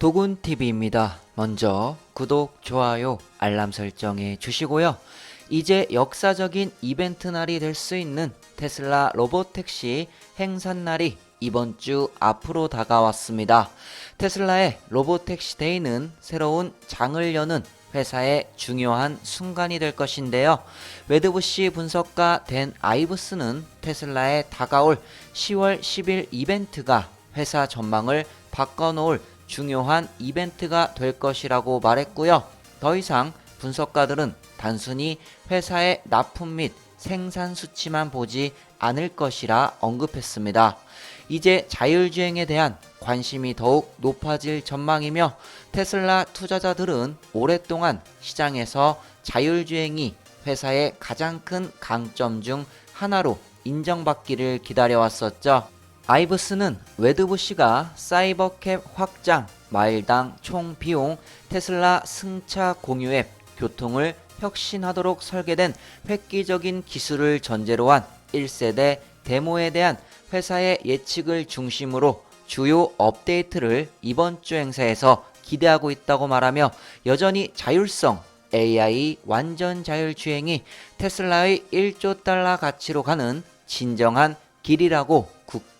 도군TV입니다. 먼저 구독, 좋아요, 알람 설정해 주시고요. 이제 역사적인 이벤트 날이 될 수 있는 테슬라 로보택시 행사날이 이번 주 앞으로 다가왔습니다. 테슬라의 로보택시 데이는 새로운 장을 여는 회사의 중요한 순간이 될 것인데요. 웨드부시 분석가 댄 아이브스는 테슬라의 다가올 10월 10일 이벤트가 회사 전망을 바꿔놓을 중요한 이벤트가 될 것이라고 말했고요. 더 이상 분석가들은 단순히 회사의 납품 및 생산 수치만 보지 않을 것이라 언급했습니다. 이제 자율주행에 대한 관심이 더욱 높아질 전망이며 테슬라 투자자들은 오랫동안 시장에서 자율주행이 회사의 가장 큰 강점 중 하나로 인정받기를 기다려왔었죠. 아이브스는 웨드부시가 사이버캡 확장, 마일당 총 비용, 테슬라 승차 공유 앱, 교통을 혁신하도록 설계된 획기적인 기술을 전제로 한 1세대 데모에 대한 회사의 예측을 중심으로 주요 업데이트를 이번 주 행사에서 기대하고 있다고 말하며 여전히 자율성, AI 완전 자율주행이 테슬라의 1조 달러 가치로 가는 진정한 길이라고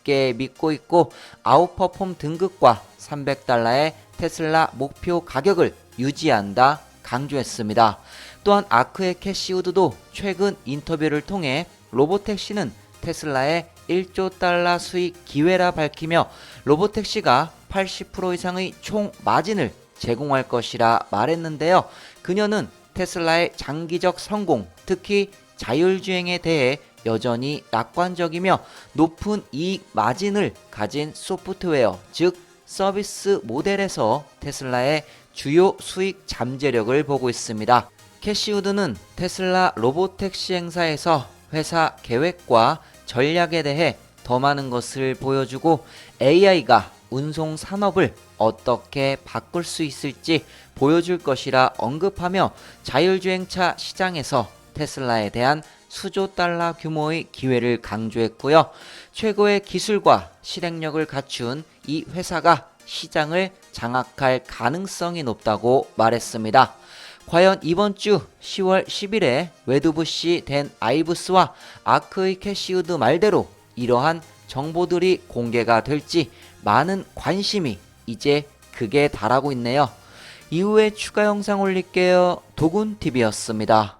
굳게 믿고 있고 아웃퍼폼 등급과 300달러의 테슬라 목표 가격을 유지한다 강조했습니다. 또한 아크의 캐시우드도 최근 인터뷰를 통해 로보택시는 테슬라의 1조 달러 수익 기회라 밝히며 로보택시가 80% 이상의 총 마진을 제공할 것이라 말했는데요. 그녀는 테슬라의 장기적 성공, 특히 자율주행에 대해 여전히 낙관적이며 높은 이익 마진을 가진 소프트웨어, 즉 서비스 모델에서 테슬라의 주요 수익 잠재력을 보고 있습니다. 캐시우드는 테슬라 로보택시 행사에서 회사 계획과 전략에 대해 더 많은 것을 보여주고 AI가 운송 산업을 어떻게 바꿀 수 있을지 보여줄 것이라 언급하며 자율주행차 시장에서 테슬라에 대한 수조 달러 규모의 기회를 강조했고요. 최고의 기술과 실행력을 갖춘 이 회사가 시장을 장악할 가능성이 높다고 말했습니다. 과연 이번 주 10월 10일에 웨드부시 댄 아이브스와 아크의 캐시우드 말대로 이러한 정보들이 공개가 될지 많은 관심이 이제 극에 달하고 있네요. 이후에 추가 영상 올릴게요. 도군TV였습니다.